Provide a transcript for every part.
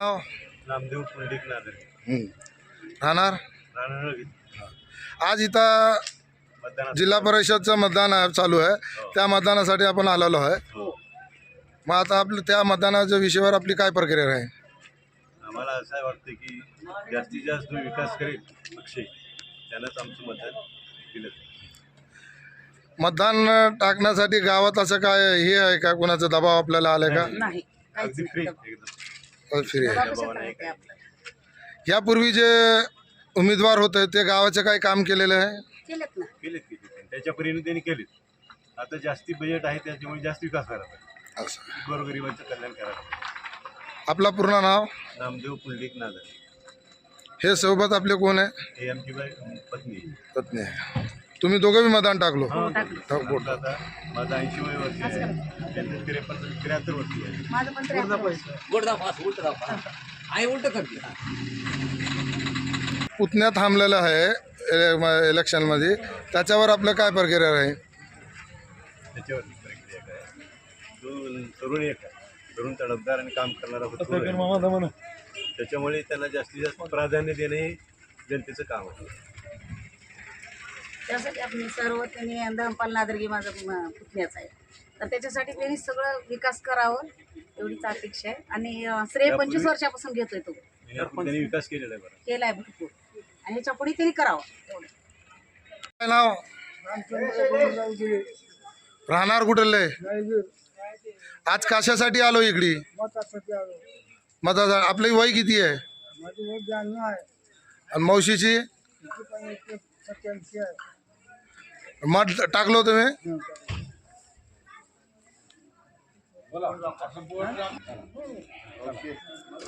नाव नामदेव पुंडिक नादर हं. राहणार राहणार आज इथं जिल्हा परिषदचं मतदान चालू आहे. त्या मतदानासाठी आपण आलेलो आहे. हो. मग आता आपलं त्या मतदानाच्या विषयावर आपली काय प्रक्रिया आहे? आम्हाला असं वाटतं की जास्तीत जास्त विकास करेल पक्ष. त्यानंच आमचं मतदान दिलं मतदान टाकण्यासाठी गावात असं काय हे आहे का? कोणाचा दबाव आपल्याला आलाय का? अगदी फ्री एकदम. फ्री आहे. काय. यापूर्वी जे उमेदवार होते ते गावाचे काही काम केलेले आहे? केलेत ना. केलेत की ते. त्याच्या परीने त्यांनी केलेत. आता जास्ती बजेट आहे त्याच्यामुळे जास्त विकास पाहिजे. असं. गोरगरिबांचं कल्याण करायला पाहिजे. आपला पूर्ण नाव? नामदेव पुंडलिक नादर. हे सोबत आपले कोण आहे? हे आमची बाई पत्नी आहे. पत्नी आहे. तुम्ही दोघं बी मतदान टाकलो. हो, टाकलं. टाक- आमचं आता माझं ऐंशी वय वर्ष आहे. त्यांचं त्रेपन्न त्र्याहत्तर वर्ष आहे. माझं पण उलट दाब आई उलट करते. पुतण्या थांबलेलं आहे इलेक्शनमध्ये त्याच्यावर आपलं काय प्रक्रिया आहे? त्याच्यावर प्रक्रिया काय? तरुण एक आहे. तरुण तडफदार आणि काम करणारा होतो त्याच्यामुळे त्यांना जास्तीत जास्त प्राधान्य देणे हे जनतेचं काम आहे. त्यासाठी आपण सर्व त्यांनी दमपाल नादर्गी माझा पुतण्याचा आहे. तर त्याच्यासाठी त्यांनी सगळं विकास करावं एवढीच अपेक्षा आहे. आणि श्रेय पंचवीस वर्षापासून घेतोय तो. त्यांनी विकास केलेला आहे बरं. केलाय भरपूर. आणि ह्याच्या पुढे त्यांनी करावं. एवढं काय नाव? राहणार कुठले आज कशासाठी आलो इकडे? मतासाठी आपली वय किती आहे? आणि मावशीची? मत टाकलो तुम्ही।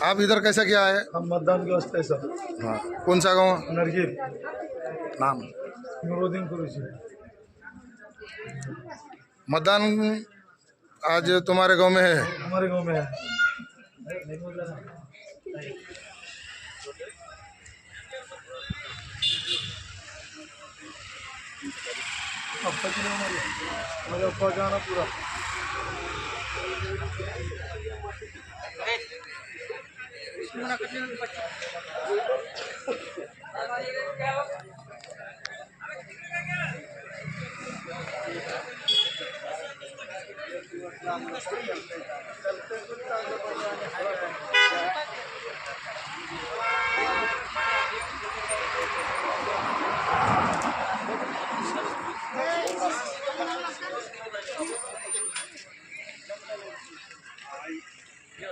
आप इधर कैसा क्या है? हम मतदान के वास्ते सर। हाँ। कौन सा गाँव? नरगिर नाम। नुरुद्दीन कुरेशी। मतदान आज तुम्हारे गाँव में है? हमारे गाँव में है। अब तक नहीं हमारी मेरे ऊपर जाना पूरा